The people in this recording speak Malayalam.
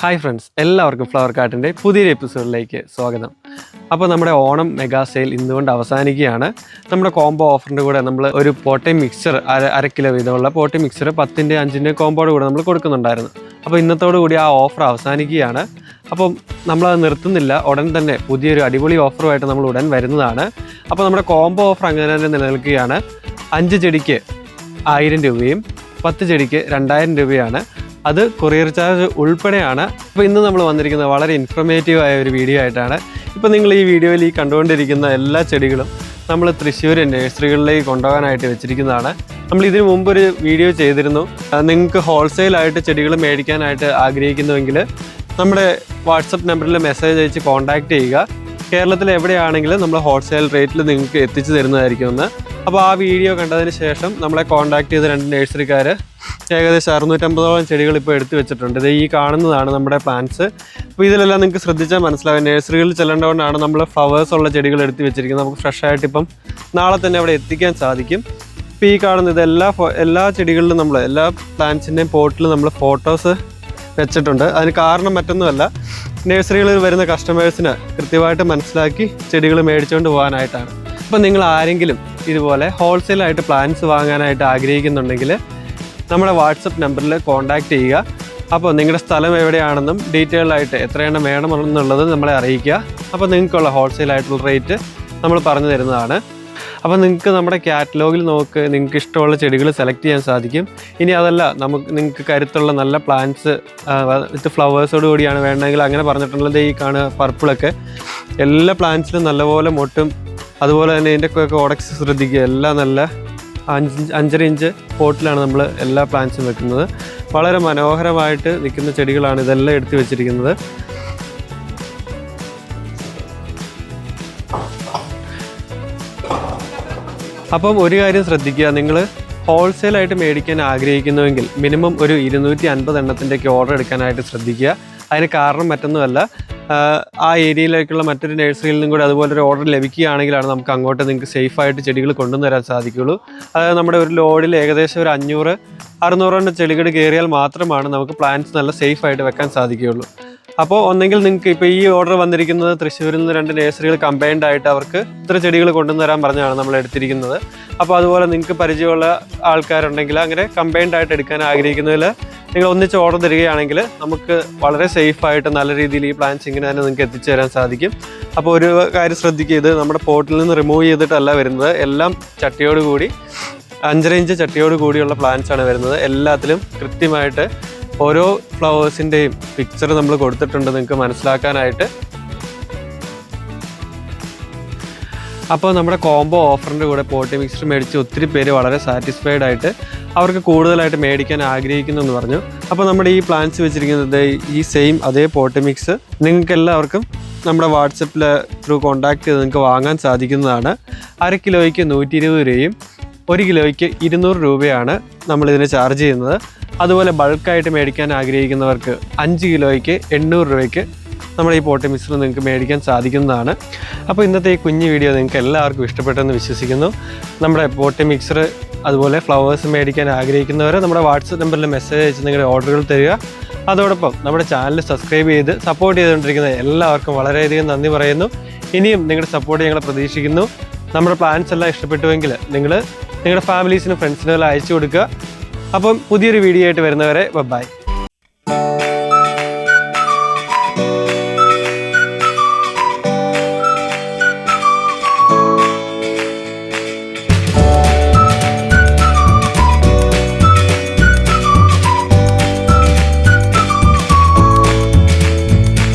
ഹായ് ഫ്രണ്ട്സ് എല്ലാവർക്കും ഫ്ലവർ കാർട്ടിന്റെ പുതിയൊരു എപ്പിസോഡിലേക്ക് സ്വാഗതം. അപ്പോൾ നമ്മുടെ ഓണം മെഗാ സെയിൽ ഇന്നുകൊണ്ട് അവസാനിക്കുകയാണ്. നമ്മുടെ കോംബോ ഓഫറിന്റെ കൂടെ നമ്മൾ ഒരു പോട്ടെ മിക്സർ അര അര കിലോ വീതമുള്ള പോട്ടെ മിക്സർ പത്തിന്റെ അഞ്ചിന്റെ കോമ്പോയുടെ കൂടെ നമ്മൾ കൊടുക്കുന്നുണ്ടായിരുന്നു. അപ്പോൾ ഇന്നത്തോടു കൂടി ആ ഓഫർ അവസാനിക്കുകയാണ്. അപ്പം നമ്മളത് നിർത്തുന്നില്ല. ഉടൻ തന്നെ പുതിയൊരു അടിപൊളി ഓഫറുമായിട്ട് നമ്മൾ ഉടൻ വരുന്നതാണ്. അപ്പോൾ നമ്മുടെ കോംബോ ഓഫർ അങ്ങനെ തന്നെ നിലനിൽക്കുകയാണ്. അഞ്ച് ചെടിക്ക് ആയിരം രൂപയും പത്ത് ചെടിക്ക് രണ്ടായിരം രൂപയാണ്. അത് കൊറിയർ ചാർജ് ഉൾപ്പെടെയാണ്. അപ്പോൾ ഇന്ന് നമ്മൾ വന്നിരിക്കുന്നത് വളരെ ഇൻഫർമേറ്റീവ് ആയ ഒരു വീഡിയോ ആയിട്ടാണ്. ഇപ്പോൾ നിങ്ങൾ ഈ വീഡിയോയിൽ ഈ കണ്ടുകൊണ്ടിരിക്കുന്ന എല്ലാ ചെടികളും നമ്മൾ തൃശ്ശൂർ നഴ്സറികളിലേക്ക് കൊണ്ടുപോകാനായിട്ട് വെച്ചിരിക്കുന്നതാണ്. നമ്മൾ ഇതിനു മുമ്പ് ഒരു വീഡിയോ ചെയ്തിരുന്നു. നിങ്ങൾക്ക് ഹോൾസെയിലായിട്ട് ചെടികൾ മേടിക്കാനായിട്ട് ആഗ്രഹിക്കുന്നുവെങ്കിൽ നമ്മുടെ വാട്സപ്പ് നമ്പറിൽ മെസ്സേജ് അയച്ച് കോൺടാക്റ്റ് ചെയ്യുക. കേരളത്തിൽ എവിടെയാണെങ്കിലും നമ്മൾ ഹോൾസെയിൽ റേറ്റിൽ നിങ്ങൾക്ക് എത്തിച്ചു തരുന്നതായിരിക്കും എന്ന് അപ്പോൾ ആ വീഡിയോ കണ്ടതിന് ശേഷം നമ്മളെ കോൺടാക്ട് ചെയ്ത രണ്ട് നഴ്സറിക്കാർ ഏകദേശം അറുന്നൂറ്റമ്പതോളം ചെടികൾ ഇപ്പോൾ എടുത്തു വെച്ചിട്ടുണ്ട്. ഇത് ഈ കാണുന്നതാണ് നമ്മുടെ പ്ലാന്റ്സ് അപ്പോൾ ഇതിലെല്ലാം നിങ്ങൾക്ക് ശ്രദ്ധിച്ചാൽ മനസ്സിലാവും. നഴ്സറികളിൽ ചെല്ലേണ്ടതുകൊണ്ടാണ് നമ്മൾ ഫ്ലവേഴ്സ് ഉള്ള ചെടികൾ എടുത്തു വെച്ചിരിക്കുന്നത്. നമുക്ക് ഫ്രഷ് ആയിട്ട് ഇപ്പം നാളെ തന്നെ അവിടെ എത്തിക്കാൻ സാധിക്കും. ഇപ്പോൾ ഈ കാണുന്ന ഇത് എല്ലാ എല്ലാ ചെടികളിലും നമ്മൾ എല്ലാ പ്ലാന്റ്സിന്റെയും പോട്ടിൽ നമ്മൾ ഫോട്ടോസ് വെച്ചിട്ടുണ്ട്. അതിന് കാരണം മറ്റൊന്നുമല്ല നഴ്സറികളിൽ വരുന്ന കസ്റ്റമേഴ്സിന് കൃത്യമായിട്ട് മനസ്സിലാക്കി ചെടികൾ മേടിച്ചുകൊണ്ട് പോകാനായിട്ടാണ്. അപ്പോൾ നിങ്ങൾ ആരെങ്കിലും ഇതുപോലെ ഹോൾസെയിലായിട്ട് പ്ലാൻസ് വാങ്ങാനായിട്ട് ആഗ്രഹിക്കുന്നുണ്ടെങ്കിൽ നമ്മുടെ വാട്സപ്പ് നമ്പറിൽ കോൺടാക്റ്റ് ചെയ്യുക. അപ്പോൾ നിങ്ങളുടെ സ്ഥലം എവിടെയാണെന്നും ഡീറ്റെയിൽ ആയിട്ട് എത്ര എണ്ണം വേണമെന്നുള്ളത് നമ്മളെ അറിയിക്കുക. അപ്പോൾ നിങ്ങൾക്കുള്ള ഹോൾസെയിലായിട്ടുള്ള റേറ്റ് നമ്മൾ പറഞ്ഞു തരുന്നതാണ്. അപ്പോൾ നിങ്ങൾക്ക് നമ്മുടെ കാറ്റലോഗിൽ നോക്ക് നിങ്ങൾക്ക് ഇഷ്ടമുള്ള ചെടികൾ സെലക്ട് ചെയ്യാൻ സാധിക്കും. ഇനി അതല്ല നമുക്ക് നിങ്ങൾക്ക് കരുത്തുള്ള നല്ല പ്ലാന്റ്സ് വിത്ത് ഫ്ലവേഴ്സോട് കൂടിയാണ് വേണമെങ്കിൽ അങ്ങനെ പറഞ്ഞിട്ടുള്ളത് ഈ കാണുക പർപ്പിളൊക്കെ എല്ലാ പ്ലാന്റ്സിലും നല്ലപോലെ മൊട്ടും അതുപോലെ തന്നെ ഇതിന്റെ ഒക്കെ ഓടക്സ് ശ്രദ്ധിക്കുക. എല്ലാം നല്ല അഞ്ച് അഞ്ചര ഇഞ്ച് പോട്ടിലാണ് നമ്മൾ എല്ലാ പ്ലാന്റ്സും വെക്കുന്നത്. വളരെ മനോഹരമായിട്ട് നിൽക്കുന്ന ചെടികളാണ് ഇതെല്ലാം എടുത്തു വെച്ചിരിക്കുന്നത്. അപ്പം ഒരു കാര്യം ശ്രദ്ധിക്കുക. നിങ്ങൾ ഹോൾസെയിലായിട്ട് മേടിക്കാൻ ആഗ്രഹിക്കുന്നുവെങ്കിൽ മിനിമം ഒരു ഇരുന്നൂറ്റി അൻപത് എണ്ണത്തിന്റെയൊക്കെ ഓർഡർ എടുക്കാനായിട്ട് ശ്രദ്ധിക്കുക. അതിന് കാരണം മറ്റൊന്നുമല്ല. ആ ഏരിയയിലേക്കുള്ള മറ്റൊരു നഴ്സറിയിൽ നിന്നും കൂടി അതുപോലെ ഒരു ഓർഡർ ലഭിക്കുകയാണെങ്കിലാണ് നമുക്ക് അങ്ങോട്ട് നിങ്ങൾക്ക് സേഫായിട്ട് ചെടികൾ കൊണ്ടുവരാൻ സാധിക്കുകയുള്ളൂ. അതായത് നമ്മുടെ ഒരു ലോഡിൽ ഏകദേശം ഒരു അഞ്ഞൂറ് അറുന്നൂറോണ്ട് ചെടികൾ കയറിയാൽ മാത്രമാണ് നമുക്ക് പ്ലാന്റ്സ് നല്ല സേഫായിട്ട് വെക്കാൻ സാധിക്കുകയുള്ളൂ. അപ്പോൾ ഒന്നെങ്കിൽ നിങ്ങൾക്ക് ഇപ്പോൾ ഈ ഓർഡർ വന്നിരിക്കുന്നത് തൃശ്ശൂരിൽ നിന്ന് രണ്ട് നഴ്സറികൾ കമ്പൈൻഡ് ആയിട്ട് അവർക്ക് ഇത്ര ചെടികൾ കൊണ്ടുവരാൻ പറഞ്ഞാണ് നമ്മൾ എടുത്തിരിക്കുന്നത്. അപ്പോൾ അതുപോലെ നിങ്ങൾക്ക് പരിചയമുള്ള ആൾക്കാരുണ്ടെങ്കിൽ അങ്ങനെ കമ്പൈൻഡ് ആയിട്ട് എടുക്കാൻ ആഗ്രഹിക്കുന്നതിൽ നിങ്ങൾ ഒന്നിച്ച് ഓർഡർ തരികയാണെങ്കിൽ നമുക്ക് വളരെ സേഫ് ആയിട്ട് നല്ല രീതിയിൽ ഈ പ്ലാൻസ് ഇങ്ങനെ തന്നെ നിങ്ങൾക്ക് എത്തിച്ചു തരാൻ സാധിക്കും. അപ്പോൾ ഒരു കാര്യം ശ്രദ്ധിക്കുക ഇത് നമ്മുടെ പോട്ടിൽ നിന്ന് റിമൂവ് ചെയ്തിട്ടല്ല വരുന്നത്. എല്ലാം ചട്ടിയോട് കൂടി അഞ്ചര ഇഞ്ച് ചട്ടിയോട് കൂടിയുള്ള പ്ലാന്റ്സ് ആണ് വരുന്നത്. എല്ലാത്തിലും കൃത്യമായിട്ട് ഓരോ ഫ്ലവേഴ്സിന്റെയും പിക്ചർ നമ്മൾ കൊടുത്തിട്ടുണ്ട് നിങ്ങൾക്ക് മനസ്സിലാക്കാനായിട്ട്. അപ്പോൾ നമ്മുടെ കോംബോ ഓഫറിന്റെ കൂടെ പോട്ടി മിക്സർ മേടിച്ച് ഒത്തിരി പേര് വളരെ സാറ്റിസ്ഫൈഡ് ആയിട്ട് അവർക്ക് കൂടുതലായിട്ട് മേടിക്കാൻ ആഗ്രഹിക്കുന്നു എന്ന് പറഞ്ഞു. അപ്പോൾ നമ്മുടെ ഈ പ്ലാൻസ് വെച്ചിരിക്കുന്നത് ഈ സെയിം അതേ പോട്ട് മിക്സ് നിങ്ങൾക്ക് എല്ലാവർക്കും നമ്മുടെ വാട്സപ്പിൽ ത്രൂ കോൺടാക്ട് ചെയ്ത് നിങ്ങൾക്ക് വാങ്ങാൻ സാധിക്കുന്നതാണ്. അര കിലോയ്ക്ക് നൂറ്റി ഇരുപത് രൂപയും ഒരു കിലോയ്ക്ക് ഇരുന്നൂറ് രൂപയാണ് നമ്മളിതിന് ചാർജ് ചെയ്യുന്നത്. അതുപോലെ ബൾക്കായിട്ട് മേടിക്കാൻ ആഗ്രഹിക്കുന്നവർക്ക് അഞ്ച് കിലോയ്ക്ക് എണ്ണൂറ് രൂപയ്ക്ക് നമ്മുടെ ഈ പോട്ട് മിക്സർ നിങ്ങൾക്ക് മേടിക്കാൻ സാധിക്കുന്നതാണ്. അപ്പോൾ ഇന്നത്തെ ഈ കുഞ്ഞു വീഡിയോ നിങ്ങൾക്ക് എല്ലാവർക്കും ഇഷ്ടപ്പെട്ടെന്ന് വിശ്വസിക്കുന്നു. നമ്മുടെ പോട്ടി മിക്സർ അതുപോലെ ഫ്ലവേഴ്സ് മേടിക്കാൻ ആഗ്രഹിക്കുന്നവർ നമ്മുടെ വാട്സപ്പ് നമ്പറിൽ മെസ്സേജ് അയച്ച് നിങ്ങളുടെ ഓർഡറുകൾ തരിക. അതോടൊപ്പം നമ്മുടെ ചാനൽ സബ്സ്ക്രൈബ് ചെയ്ത് സപ്പോർട്ട് ചെയ്തുകൊണ്ടിരിക്കുന്ന എല്ലാവർക്കും വളരെയധികം നന്ദി പറയുന്നു. ഇനിയും നിങ്ങളുടെ സപ്പോർട്ട് ഞങ്ങൾ പ്രതീക്ഷിക്കുന്നു. നമ്മുടെ പ്ലാൻസ് എല്ലാം ഇഷ്ടപ്പെട്ടുവെങ്കിൽ നിങ്ങൾ നിങ്ങളുടെ ഫാമിലീസിനും ഫ്രണ്ട്സിനും എല്ലാം അയച്ചു കൊടുക്കുക. അപ്പം പുതിയൊരു വീഡിയോ ആയിട്ട് വരുന്നവരെ ബൈ